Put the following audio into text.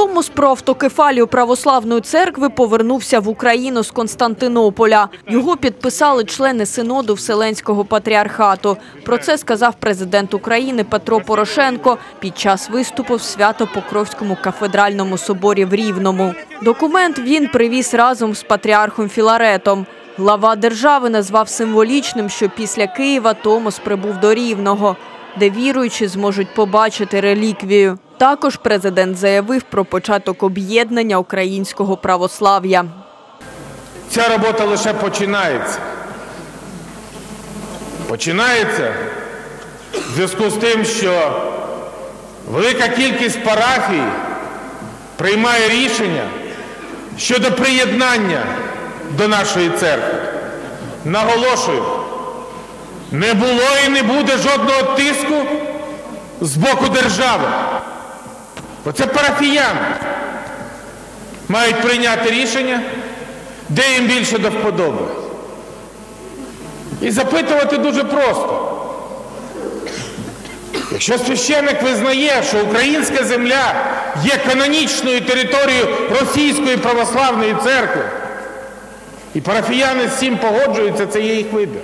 Томос про автокефалію православної церкви повернувся в Україну з Константинополя. Його підписали члени синоду Вселенського патріархату. Про це сказав президент України Петро Порошенко під час виступу в Свято-Покровському кафедральному соборі в Рівному. Документ він привіз разом з патріархом Філаретом. Глава держави назвав символічним, що після Києва Томос прибув до Рівного, де віруючі зможуть побачити реліквію. Також президент заявив про початок об'єднання українського православ'я. Ця робота лише починається. Починається в зв'язку з тим, що велика кількість парафій приймає рішення щодо приєднання до нашої церкви. Наголошую, не було і не буде жодного тиску з боку держави. Оце парафіяни мають прийняти рішення, де їм більше до вподоби. І запитувати дуже просто. Якщо священник визнає, що українська земля є канонічною територією Російської православної церкви, і парафіяни з цим погоджуються, це є їх вибір.